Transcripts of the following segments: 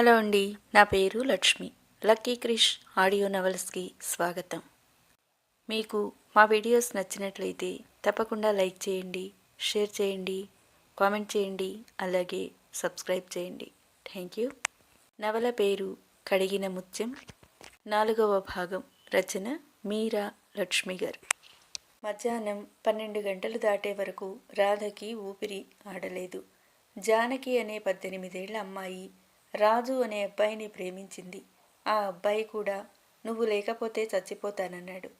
Hello అండి నా పేరు లక్ష్మి. లక్కీ క్రిష్ ఆడియో నవల్స్కి స్వాగతం. మీకు మా వీడియోస్ నచ్చినట్లయితే తప్పకుండా లైక్ చేయండి షేర్ చేయండి కామెంట్ చేయండి అలాగే సబ్స్క్రైబ్ చేయండి. Thank you. నవల పేరు కడిగిన ముత్యం. నాలుగవ భాగం రచన మీరా లక్ష్మి గారు. మధ్యాహ్నం పన్నెండు గంటలు దాటే వరకు రాధకి ఊపిరి ఆడలేదు. జానకి అనే పద్దెనిమిదేళ్ళ అమ్మాయి రాజు అనే అబ్బాయిని ప్రేమించింది. ఆ అబ్బాయి కూడా నువ్వు లేకపోతే చచ్చిపోతానన్నాడు.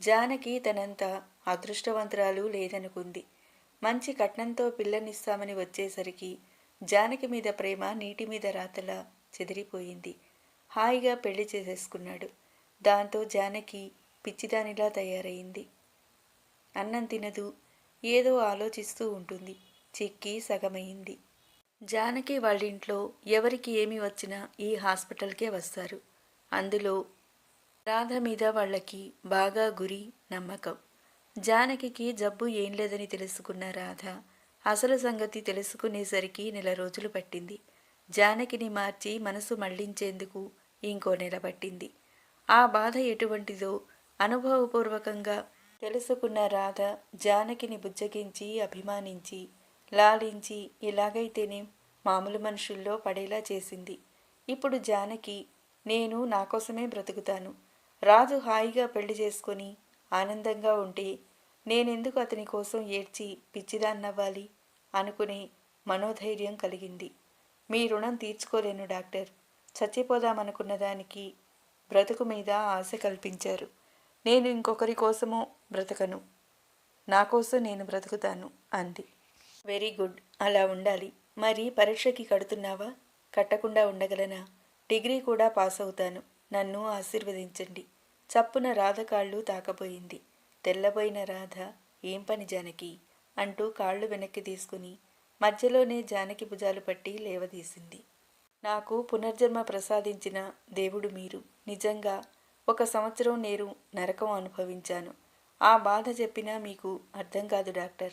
జానకి తనంత అదృష్టవంతురాలు లేదనుకుంది. మంచి కట్నంతో పిల్లనిస్తామని వచ్చేసరికి జానకి మీద ప్రేమ నీటి మీద రాతలా చెదిరిపోయింది. హాయిగా పెళ్ళి చేసేసుకున్నాడు. దాంతో జానకి పిచ్చిదానిలా తయారైంది. అన్నం తినదు ఏదో ఆలోచిస్తూ ఉంటుంది. చిక్కి సగమైంది. జానకి వాళ్ళింట్లో ఎవరికి ఏమి వచ్చినా ఈ హాస్పిటల్కే వస్తారు. అందులో రాధ మీద వాళ్ళకి బాగా గురి నమ్మకం. జానకికి జబ్బు ఏం లేదని తెలుసుకున్న రాధ అసలు సంగతి తెలుసుకునేసరికి నెల రోజులు పట్టింది. జానకిని మార్చి మనసు మళ్ళించేందుకు ఇంకో నెల పట్టింది. ఆ బాధ ఎటువంటిదో అనుభవపూర్వకంగా తెలుసుకున్న రాధ జానకిని బుజ్జగించి అభిమానించి లాలించి ఇలాగైతేనే మామూలు మనుషుల్లో పడేలా చేసింది. ఇప్పుడు జానకి నేను నా కోసమే బ్రతుకుతాను. రాజు హాయిగా పెళ్ళి చేసుకొని ఆనందంగా ఉంటే నేనెందుకు అతని కోసం ఏడ్చి పిచ్చిదాన్నవ్వాలి? అనుకునే మనోధైర్యం కలిగింది. మీ రుణం తీర్చుకోలేను డాక్టర్. చచ్చిపోదామనుకున్న దానికి బ్రతుకు మీద ఆశ కల్పించారు. నేను ఇంకొకరి కోసమో బ్రతకను. నా కోసం నేను బ్రతుకుతాను అంది. Very good. అలా ఉండాలి. మరి పరీక్షకి కడుతున్నావా? కట్టకుండా ఉండగలనా? డిగ్రీ కూడా పాస్ అవుతాను. నన్ను ఆశీర్వదించండి. చప్పున రాధ కాళ్ళు తాకపోయింది. తెల్లబోయిన రాధ ఏం పని జానకి? అంటూ కాళ్ళు వెనక్కి తీసుకుని మధ్యలోనే జానకి భుజాలు పట్టి లేవదీసింది. నాకు పునర్జన్మ ప్రసాదించిన దేవుడు మీరు. నిజంగా ఒక సంవత్సరం నేను నరకం అనుభవించాను. ఆ బాధ చెప్పినా మీకు అర్థం కాదు డాక్టర్.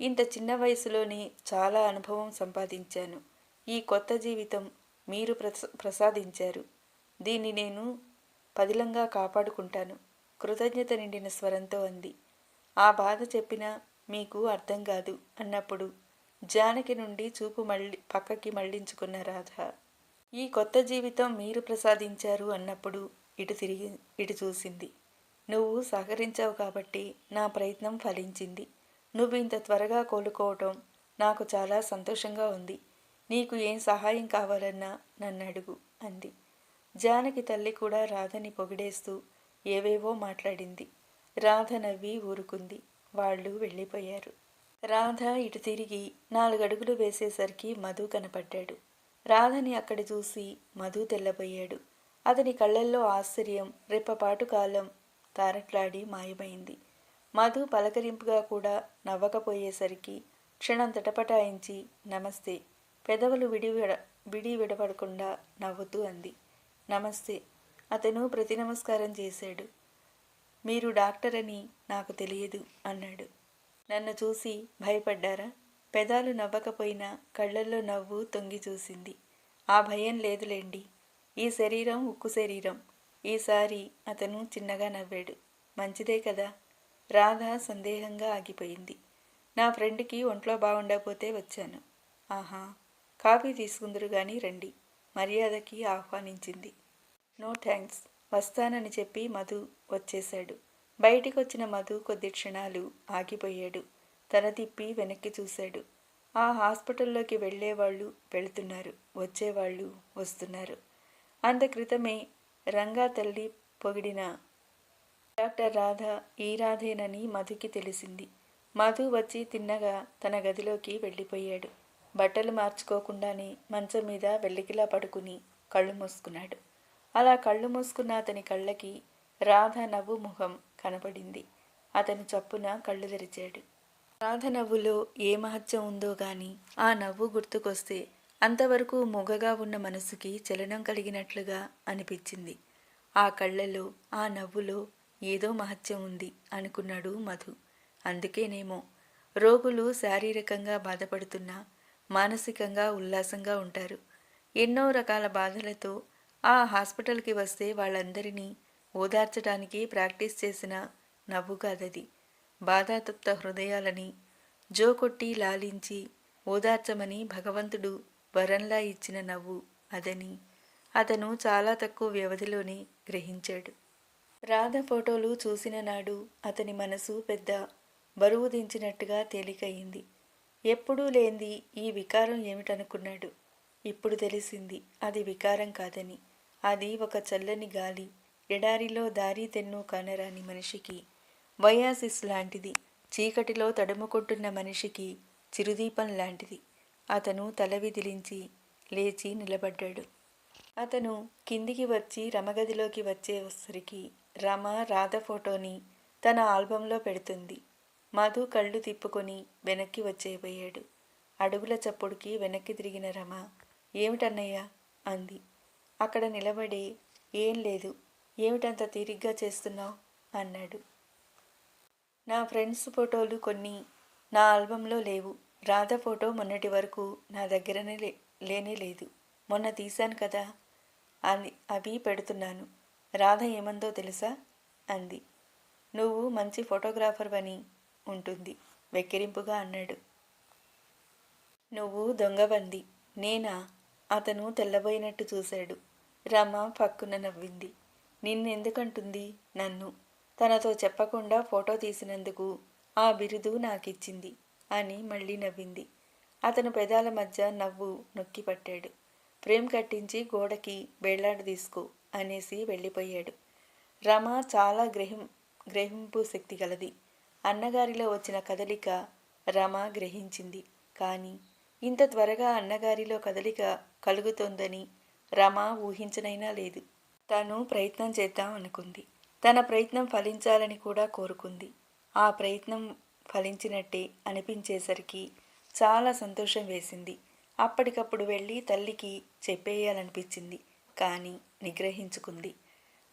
ఇంత చిన్న వయసులోనే చాలా అనుభవం సంపాదించాను. ఈ కొత్త జీవితం మీరు ప్రస ప్రసాదించారు. దీన్ని నేను పదిలంగా కాపాడుకుంటాను. కృతజ్ఞత నిండిన స్వరంతో అంది. ఆ బాధ చెప్పినా మీకు అర్థం కాదు అన్నప్పుడు జానకి నుండి చూపు మళ్ళీ పక్కకి మళ్ళించుకున్న రాధ. ఈ కొత్త జీవితం మీరు ప్రసాదించారు అన్నప్పుడు ఇటు తిరిగి ఇటు చూసింది. నువ్వు సహకరించావు కాబట్టి నా ప్రయత్నం ఫలించింది. నువ్వు ఇంత త్వరగా కోలుకోవటం నాకు చాలా సంతోషంగా ఉంది. నీకు ఏం సహాయం కావాలన్నా నన్ను అడుగు అంది. జానకి తల్లి కూడా రాధని పొగిడేస్తూ ఏవేవో మాట్లాడింది. రాధ నవ్వి ఊరుకుంది. వాళ్ళు వెళ్ళిపోయారు. రాధ ఇటు తిరిగి నాలుగడుగులు వేసేసరికి మధు కనపడ్డాడు. రాధని అక్కడ చూసి మధు తెల్లబోయాడు. అతని కళ్ళల్లో ఆశ్చర్యం రెప్పపాటు కాలం తారట్లాడి మాయమైంది. మధు పలకరింపుగా కూడా నవ్వకపోయేసరికి క్షణం తటపటాయించి నమస్తే. పెదవులు విడి విడ విడి విడపడకుండా నవ్వుతూ అంది. నమస్తే. అతను ప్రతి నమస్కారం చేశాడు. మీరు డాక్టర్ అని నాకు తెలియదు అన్నాడు. నన్ను చూసి భయపడ్డారా? పెదాలు నవ్వకపోయినా కళ్ళల్లో నవ్వు తొంగి చూసింది. ఆ భయం లేదులేండి. ఈ శరీరం ఉక్కు శరీరం. ఈసారి అతను చిన్నగా నవ్వాడు. మంచిదే కదా? రాధ సందేహంగా ఆగిపోయింది. నా ఫ్రెండ్కి ఒంట్లో బాగుండకపోతే వచ్చాను. ఆహా కాఫీ తీసుకుందరు కానీ రండి. మర్యాదకి ఆహ్వానించింది. నో థ్యాంక్స్ వస్తానని చెప్పి మధు వచ్చేశాడు. బయటికి వచ్చిన మధు కొద్ది క్షణాలు ఆగిపోయాడు. తల తిప్పి వెనక్కి చూశాడు. ఆ హాస్పిటల్లోకి వెళ్ళేవాళ్ళు వెళుతున్నారు. వచ్చేవాళ్ళు వస్తున్నారు. అంత క్రితమే రంగా తల్లి పొగిడిన డాక్టర్ రాధ ఈ రాధేనని మధుకి తెలిసింది. మధు వచ్చి తిన్నగా తన గదిలోకి వెళ్ళిపోయాడు. బట్టలు మార్చుకోకుండానే మంచం మీద వెల్లికిలా పడుకుని కళ్ళు మూసుకున్నాడు. అలా కళ్ళు మూసుకున్న అతని కళ్ళకి రాధ నవ్వు ముఖం కనపడింది. అతను చప్పున కళ్ళు తెరిచాడు. రాధ నవ్వులో ఏ మహత్యం ఉందో గాని ఆ నవ్వు గుర్తుకొస్తే అంతవరకు మొగగా ఉన్న మనసుకి చలనం కలిగినట్లుగా అనిపించింది. ఆ కళ్ళలో ఆ నవ్వులో ఏదో మహత్యం ఉంది అనుకున్నాడు మధు. అందుకేనేమో. రోగులు శారీరకంగా బాధపడుతున్నా మానసికంగా ఉల్లాసంగా ఉంటారు. ఎన్నో రకాల బాధలతో ఆ హాస్పిటల్కి వస్తే వాళ్ళందరినీ ఓదార్చడానికి ప్రాక్టీస్ చేసిన నవ్వు కాదది బాధాతప్త హృదయాలని జోకొట్టి లాలించి ఓదార్చమని భగవంతుడు వరంలా ఇచ్చిన నవ్వు అదని అతను చాలా తక్కువ వ్యవధిలోనే గ్రహించాడు. రాధ ఫోటోలు చూసిన నాడు అతని మనసు పెద్ద బరువు దించినట్టుగా తేలికయింది. ఎప్పుడూ లేంది ఈ వికారం ఏమిటనుకున్నాడు. ఇప్పుడు తెలిసింది అది వికారం కాదని. అది ఒక చల్లని గాలి ఎడారిలో దారి తెన్ను కానరాని మనిషికి. వయాసిస్ లాంటిది చీకటిలో తడుముకుంటున్న మనిషికి చిరుదీపం లాంటిది. అతను తల విదిలించి లేచి నిలబడ్డాడు. అతను కిందికి వచ్చి రమగదిలోకి వచ్చేసరికి రమ రాధ ఫోటోని తన ఆల్బంలో పెడుతుంది. మధు కళ్ళు తిప్పుకొని వెనక్కి వచ్చేయబోయాడు. అడుగుల చప్పుడుకి వెనక్కి తిరిగిన రమ ఏమిటన్నయ్యా? అంది. అక్కడ నిలబడి ఏం లేదు ఏమిటంత తీరిగ్గా చేస్తున్నావు? అన్నాడు. నా ఫ్రెండ్స్ ఫోటోలు కొన్ని నా ఆల్బంలో లేవు. రాధ ఫోటో మొన్నటి వరకు నా దగ్గరనే లే లేనే లేదు. మొన్న తీశాను కదా అని అవి పెడుతున్నాను. రాధ ఏమందో తెలుసా? అంది. నువ్వు మంచి ఫోటోగ్రాఫర్ అని ఉంటుంది వెక్కిరింపుగా అన్నాడు. నువ్వు దొంగవంది నేనా? అతను తెల్లబోయినట్టు చూశాడు. రమ పక్కున నవ్వింది. నిన్నెందుకంటుంది నన్ను? తనతో చెప్పకుండా ఫోటో తీసినందుకు ఆ బిరుదు నాకిచ్చింది అని మళ్ళీ నవ్వింది. అతను పెదాల మధ్య నవ్వు నొక్కి పట్టాడు ఫ్రేమ్ కట్టించి గోడకి బేళ్ళాడు తీసుకో అనేసి వెళ్ళిపోయాడు. రమ చాలా గ్రహిం గ్రహింపు శక్తి గలది. అన్నగారిలో వచ్చిన కదలిక రమ గ్రహించింది. కానీ ఇంత త్వరగా అన్నగారిలో కదలిక కలుగుతోందని రమ ఊహించనైనా లేదు. తను ప్రయత్నం చేద్దాం అనుకుంది. తన ప్రయత్నం ఫలించాలని కూడా కోరుకుంది. ఆ ప్రయత్నం ఫలించినట్టే అనిపించేసరికి చాలా సంతోషం వేసింది. అప్పటికప్పుడు వెళ్ళి తల్లికి చెప్పేయాలనిపించింది. కానీ నిగ్రహించుకుంది.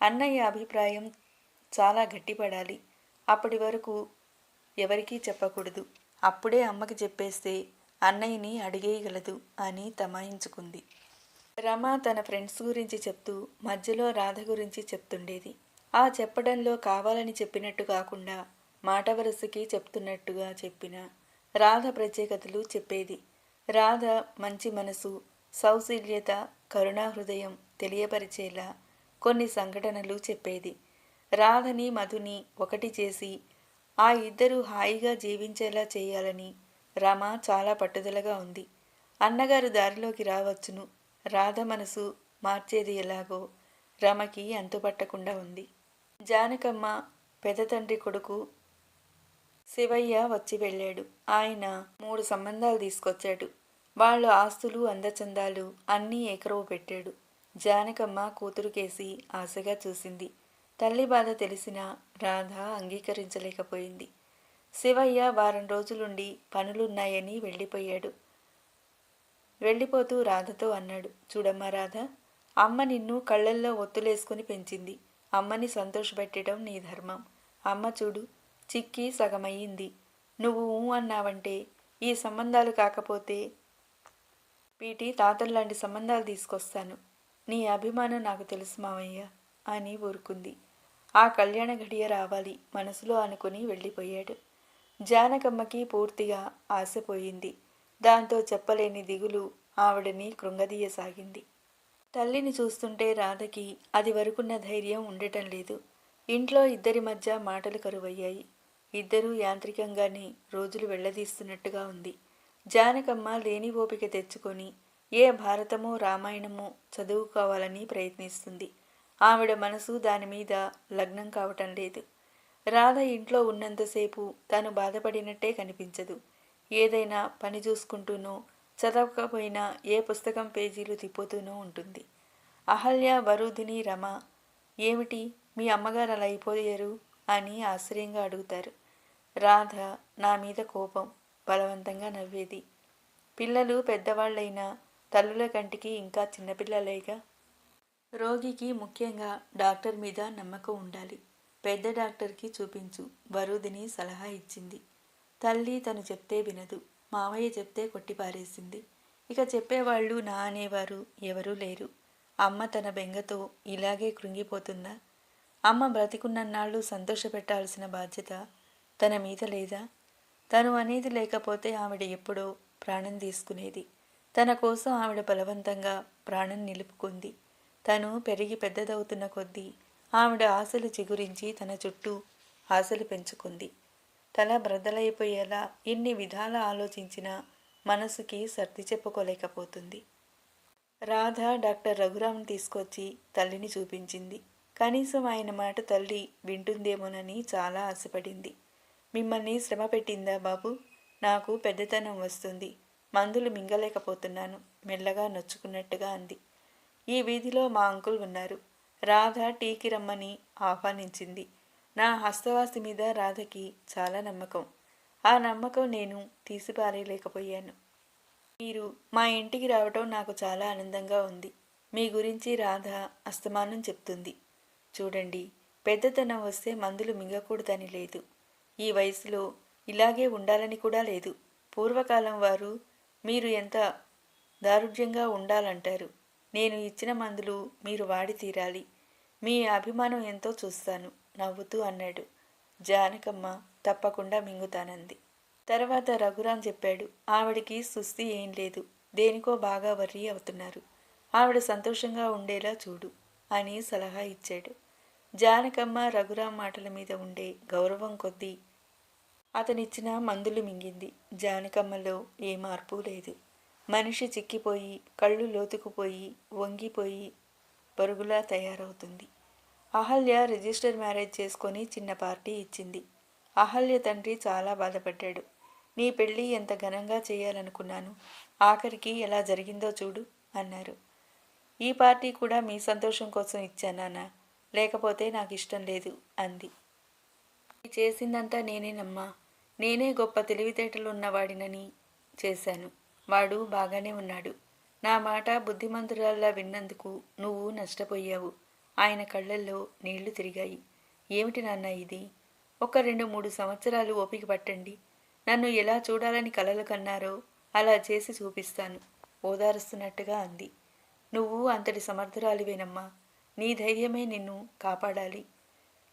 అన్నయ్య అభిప్రాయం చాలా గట్టిపడాలి. అప్పటి వరకు ఎవరికీ చెప్పకూడదు. అప్పుడే అమ్మకి చెప్పేస్తే అన్నయ్యని అడిగేయగలదు అని తమాయించుకుంది. రమ తన ఫ్రెండ్స్ గురించి చెప్తూ మధ్యలో రాధ గురించి చెప్తుండేది. ఆ చెప్పడంలో కావాలని చెప్పినట్టు కాకుండా మాట వరుసకి చెప్తున్నట్టుగా చెప్పిన రాధ ప్రత్యేకతలు చెప్పేది. రాధ మంచి మనసు సౌశీల్యత కరుణా హృదయం తెలియపరిచేలా కొన్ని సంఘటనలు చెప్పేది. రాధని మధుని ఒకటి చేసి ఆ ఇద్దరు హాయిగా జీవించేలా చేయాలని రమ చాలా పట్టుదలగా ఉంది. అన్నగారు దారిలోకి రావచ్చును. రాధ మనసు మార్చేది ఎలాగో రమకి అంతుపట్టకుండా ఉంది. జానకమ్మ పెద్ద తండ్రి కొడుకు శివయ్య వచ్చి వెళ్ళాడు. ఆయన మూడు సంబంధాలు తీసుకొచ్చాడు. వాళ్ళ ఆస్తులు అందచందాలు అన్నీ ఏకరవు పెట్టాడు. జానకమ్మ కూతురుకేసి ఆశగా చూసింది. తల్లి బాధ తెలిసిన రాధ అంగీకరించలేకపోయింది. శివయ్య వారం రోజులుండి పనులున్నాయని వెళ్ళిపోయాడు. వెళ్ళిపోతూ రాధతో అన్నాడు చూడమ్మా రాధ అమ్మ నిన్ను కళ్ళల్లో ఒత్తులేసుకుని పెంచింది. అమ్మని సంతోషపెట్టడం నీ ధర్మం. అమ్మ చూడు చిక్కి సగమయ్యింది. నువ్వు ఊ అన్నావంటే ఈ సంబంధాలు కాకపోతే పీటి తాతల్లాంటి సంబంధాలు తీసుకొస్తాను. నీ అభిమానం నాకు తెలుసు మావయ్య అని ఊరుకుంది. ఆ కళ్యాణ ఘడియ రావాలి మనసులో అనుకుని వెళ్ళిపోయాడు. జానకమ్మకి పూర్తిగా ఆశపోయింది. దాంతో చెప్పలేని దిగులు ఆవిడని కృంగదీయసాగింది. తల్లిని చూస్తుంటే రాధకి అది వరకున్న ధైర్యం ఉండటం లేదు. ఇంట్లో ఇద్దరి మధ్య మాటలు కరువయ్యాయి. ఇద్దరూ యాంత్రికంగానే రోజులు వెళ్ళదీస్తున్నట్టుగా ఉంది. జానకమ్మ లేని ఓపిక తెచ్చుకొని ఏ భారతమో రామాయణమో చదువుకోవాలని ప్రయత్నిస్తుంది. ఆవిడ మనసు దాని మీద లగ్నం కావటం లేదు. రాధ ఇంట్లో ఉన్నంతసేపు తాను బాధపడినట్టే కనిపించదు. ఏదైనా పని చూసుకుంటూనో చదవకపోయినా ఏ పుస్తకం పేజీలు తిప్పుతూనో ఉంటుంది. అహల్య వరుధిని రమ ఏమిటి? మీ అమ్మగారు అలా అయిపోయారు? అని ఆశ్చర్యంగా అడుగుతారు. రాధ నా మీద కోపం. బలవంతంగా నవ్వేది. పిల్లలు పెద్దవాళ్ళైనా తల్లుల కంటికి ఇంకా చిన్నపిల్లలేగా? రోగికి ముఖ్యంగా డాక్టర్ మీద నమ్మకం ఉండాలి. పెద్ద డాక్టర్కి చూపించు. వరుదిని సలహా ఇచ్చింది. తల్లి తను చెప్తే వినదు. మావయ్య చెప్తే కొట్టిపారేసింది. ఇక చెప్పేవాళ్ళు నా అనేవారు ఎవరూ లేరు. అమ్మ తన బెంగతో ఇలాగే కృంగిపోతుందా? అమ్మ బ్రతికున్నన్నాళ్ళు సంతోషపెట్టాల్సిన బాధ్యత తన మీద లేదా? తను అనేది లేకపోతే ఆవిడ ఎప్పుడో ప్రాణం తీసుకునేది. తన కోసం ఆవిడ బలవంతంగా ప్రాణం నిలుపుకుంది. తను పెరిగి పెద్దదవుతున్న కొద్దీ ఆవిడ ఆశలు చిగురించి తన చుట్టూ ఆశలు పెంచుకుంది. తల బ్రద్దలైపోయేలా ఎన్ని విధాల ఆలోచించినా మనసుకి సర్ది చెప్పుకోలేకపోతుంది. రాధ డాక్టర్ రఘురామ్ తీసుకొచ్చి తల్లిని చూపించింది. కనీసం ఆయన మాట తల్లి వింటుందేమోనని చాలా ఆశపడింది. మిమ్మల్ని శ్రమ పెట్టిందా బాబు? నాకు పెద్దతనం వస్తుంది. మందులు మింగలేకపోతున్నాను. మెల్లగా నొచ్చుకున్నట్టుగా అంది. ఈ వీధిలో మా అంకుల్ ఉన్నారు. రాధ టీకి రమ్మని ఆహ్వానించింది. నా హస్తవాసి మీద రాధకి చాలా నమ్మకం. ఆ నమ్మకం నేను తీసిపారేయలేకపోయాను. మీరు మా ఇంటికి రావటం నాకు చాలా ఆనందంగా ఉంది. మీ గురించి రాధ అస్తమానం చెప్తుంది. చూడండి పెద్దతనం వస్తే మందులు మింగకూడదని లేదు. ఈ వయసులో ఇలాగే ఉండాలని కూడా లేదు. పూర్వకాలం వారు మీరు ఎంత దారుఢ్యంగా ఉండాలంటారు. నేను ఇచ్చిన మందులు మీరు వాడి తీరాలి. మీ అభిమానం ఎంతో చూస్తాను నవ్వుతూ అన్నాడు. జానకమ్మ తప్పకుండా మింగుతానంది. తర్వాత రఘురాం చెప్పాడు ఆవిడికి సుస్థి ఏం లేదు. దేనికో బాగా వర్రీ అవుతున్నారు. ఆవిడ సంతోషంగా ఉండేలా చూడు అని సలహా ఇచ్చాడు. జానకమ్మ రఘురాం మాటల మీద ఉండే గౌరవం కొద్దీ అతనిచ్చిన మందులు మింగింది. జానకమ్మలో ఏ మార్పు లేదు. మనిషి చిక్కిపోయి కళ్ళు లోతుకుపోయి వంగిపోయి పరుగులా తయారవుతుంది. అహల్య రిజిస్టర్ మ్యారేజ్ చేసుకొని చిన్న పార్టీ ఇచ్చింది. అహల్య తండ్రి చాలా బాధపడ్డాడు. నీ పెళ్ళి ఎంత ఘనంగా చేయాలనుకున్నాను? ఆఖరికి ఎలా జరిగిందో చూడు అన్నారు. ఈ పార్టీ కూడా మీ సంతోషం కోసం ఇచ్చానా లేకపోతే నాకు ఇష్టం లేదు అంది. చేసిందంతా నేనేనమ్మా. నేనే గొప్ప తెలివితేటలు ఉన్నవాడినని చేశాను. వాడు బాగానే ఉన్నాడు. నా మాట బుద్ధిమంతురాల్లా విన్నందుకు నువ్వు నష్టపోయావు. ఆయన కళ్ళల్లో నీళ్ళు తిరిగాయి. ఏమిటి నాన్న ఇది? ఒక రెండు మూడు సంవత్సరాలు ఓపిక పట్టండి. నన్ను ఎలా చూడాలని కలలు కన్నారో అలా చేసి చూపిస్తాను. ఓదారుస్తున్నట్టుగా అంది. నువ్వు అంతటి సమర్థురాలివేనమ్మా. నీ ధైర్యమే నిన్ను కాపాడాలి.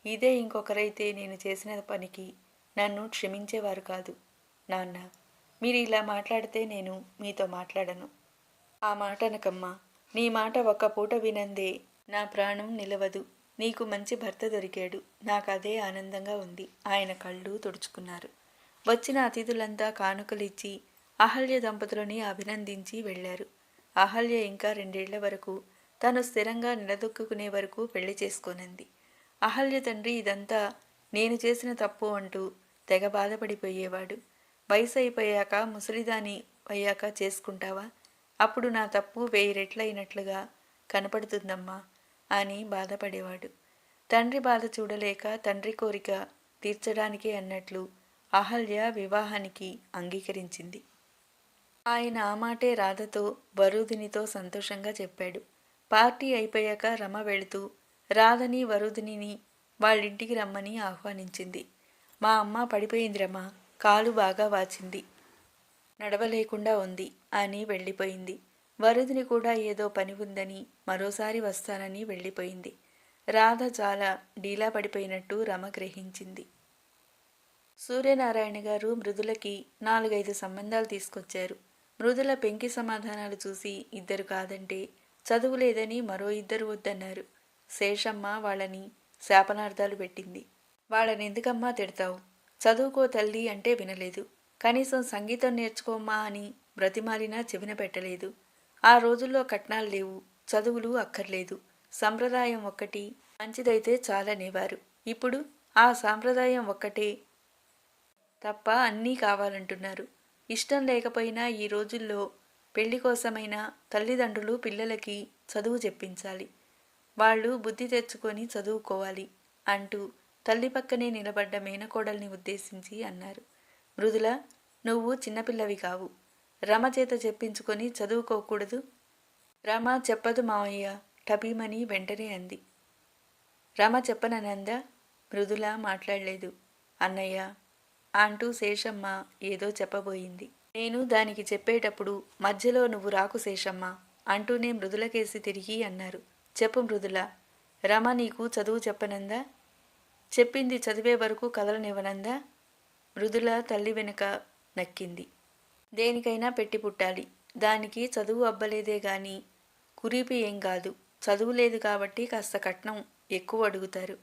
ఇదే ఇంకొకరైతే నేను చేసిన పనికి నన్ను క్షమించేవారు కాదు. నాన్న మీరు ఇలా మాట్లాడితే నేను మీతో మాట్లాడను. ఆ మాట అనకమ్మా నీ మాట ఒక్క పూట వినందే నా ప్రాణం నిలవదు. నీకు మంచి భర్త దొరికాడు. నాకు అదే ఆనందంగా ఉంది. ఆయన కళ్ళు తుడుచుకున్నారు. వచ్చిన అతిథులంతా కానుకలిచ్చి అహల్య దంపతులని అభినందించి వెళ్ళారు. అహల్య ఇంకా రెండేళ్ళ వరకు తను స్థిరంగా నిలదొక్కునే వరకు పెళ్ళి చేసుకోనంది. అహల్య తండ్రి ఇదంతా నేను చేసిన తప్పు అంటూ తెగ బాధపడిపోయేవాడు. వయసు అయిపోయాక ముసలిదాని అయ్యాక చేసుకుంటావా? అప్పుడు నా తప్పు వెయ్యి రెట్లయినట్లుగా కనపడుతుందమ్మా అని బాధపడేవాడు. తండ్రి బాధ చూడలేక తండ్రి కోరిక తీర్చడానికే అన్నట్లు అహల్య వివాహానికి అంగీకరించింది. ఆయన ఆ మాటే రాధతో వరుదినితో సంతోషంగా చెప్పాడు. పార్టీ అయిపోయాక రమ వెళుతూ రాధని వరుదిని వాళ్ళింటికి రమ్మని ఆహ్వానించింది. మా అమ్మ పడిపోయింది కాలు బాగా వాచింది. నడవలేకుండా ఉంది అని వెళ్ళిపోయింది. వరుదిని కూడా ఏదో పని ఉందని మరోసారి వస్తానని వెళ్ళిపోయింది. రాధ చాలా డీలా పడిపోయినట్టు రమ గ్రహించింది. సూర్యనారాయణ గారు మృదులకి నాలుగైదు సంబంధాలు తీసుకొచ్చారు. మృదుల పెంకి సమాధానాలు చూసి ఇద్దరు కాదంటే చదువు లేదని మరో ఇద్దరు వద్దన్నారు. శేషమ్మ వాళ్ళని శాపనార్థాలు పెట్టింది. వాళ్ళని ఎందుకమ్మా తిడతావు? చదువుకో తల్లి అంటే వినలేదు. కనీసం సంగీతం నేర్చుకోమ్మా అని బ్రతిమాలినా చెవిన పెట్టలేదు. ఆ రోజుల్లో కట్నాలు లేవు చదువులు అక్కర్లేదు. సంప్రదాయం ఒక్కటి మంచిదైతే చాలనేవారు. ఇప్పుడు ఆ సాంప్రదాయం ఒక్కటే తప్ప అన్నీ కావాలంటున్నారు. ఇష్టం లేకపోయినా ఈ రోజుల్లో పెళ్ళి కోసమైనా తల్లిదండ్రులు పిల్లలకి చదువు చెప్పించాలి. వాళ్ళు బుద్ధి తెచ్చుకొని చదువుకోవాలి అంటూ తల్లి పక్కనే నిలబడ్డ మేనకోడల్ని ఉద్దేశించి అన్నారు. మృదుల నువ్వు చిన్నపిల్లవి కావు. రమ చేత చెప్పించుకొని చదువుకోకూడదు. రమ చెప్పదు మావయ్య టబీమని వెంటనే అంది. రమ చెప్పననందా మృదుల మాట్లాడలేదు. అన్నయ్య అంటూ శేషమ్మ ఏదో చెప్పబోయింది. నేను దానికి చెప్పేటప్పుడు మధ్యలో నువ్వు రాకు శేషమ్మ అంటూనే మృదులకేసి తిరిగి అన్నారు. చెప్పు మృదుల. రమ నీకు చదువు చెప్పనందా? చెప్పింది చదివే వరకు కదలనివ్వనందా? మృదుల తల్లి వెనుక నక్కింది. దేనికైనా పెట్టి పుట్టాలి. దానికి చదువు అబ్బలేదే గాని కురీపి ఏం కాదు. చదువు లేదు కాబట్టి కాస్త కట్నం ఎక్కువ అడుగుతారు.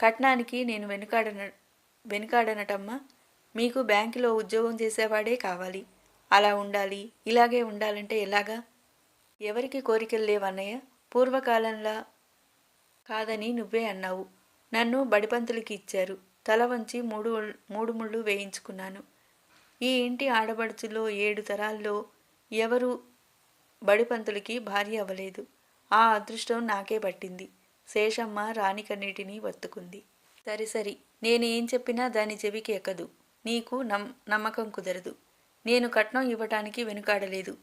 కట్నానికి నేను వెనుకాడన వెనుకాడనటమ్మా. మీకు బ్యాంకులో ఉద్యోగం చేసేవాడే కావాలి. అలా ఉండాలి. ఇలాగే ఉండాలంటే ఎలాగా? ఎవరికి కోరికలు లేవన్నయ్య? పూర్వకాలంలా కాదని నువ్వే అన్నావు. నన్ను బడిపంతులకి ఇచ్చారు. తల వంచి మూడు మూడు ముళ్ళు వేయించుకున్నాను. ఈ ఇంటి ఆడబడుచులో ఏడు తరాల్లో ఎవరు బడిపంతులకి భార్య అవ్వలేదు. ఆ అదృష్టం నాకే పట్టింది. శేషమ్మ రాణికన్నిటినీ వత్తుకుంది. సరి సరి. నేను ఏం చెప్పినా దాని చెవికి ఎక్కదు. నీకు నమ్ నమ్మకం కుదరదు. నేను కట్నం ఇవ్వటానికి వెనుకాడలేదు.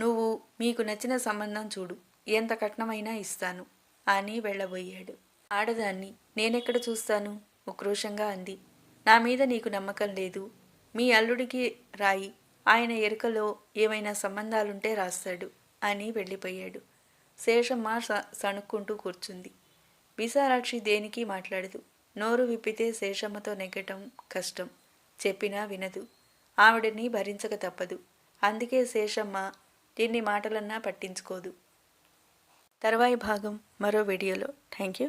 నువ్వు మీకు నచ్చిన సంబంధం చూడు. ఎంత కట్నమైనా ఇస్తాను అని వెళ్ళబోయాడు. ఆడదాన్ని నేనెక్కడ చూస్తాను? ఉక్రోషంగా అంది. నా మీద నీకు నమ్మకం లేదు. మీ అల్లుడికి రాయి. ఆయన ఎరుకలో ఏమైనా సంబంధాలుంటే రాస్తాడు అని వెళ్ళిపోయాడు. శేషమ్మ స సణుక్కుంటూ కూర్చుంది. విశాలాక్షి దేనికి మాట్లాడదు. నోరు విప్పితే శేషమ్మతో నెగ్గటం కష్టం. చెప్పినా వినదు. ఆవిడని భరించక తప్పదు. అందుకే శేషమ్మ ఎన్ని మాటలన్నా పట్టించుకోదు. తర్వాయి భాగం మరో వీడియోలో. Thank you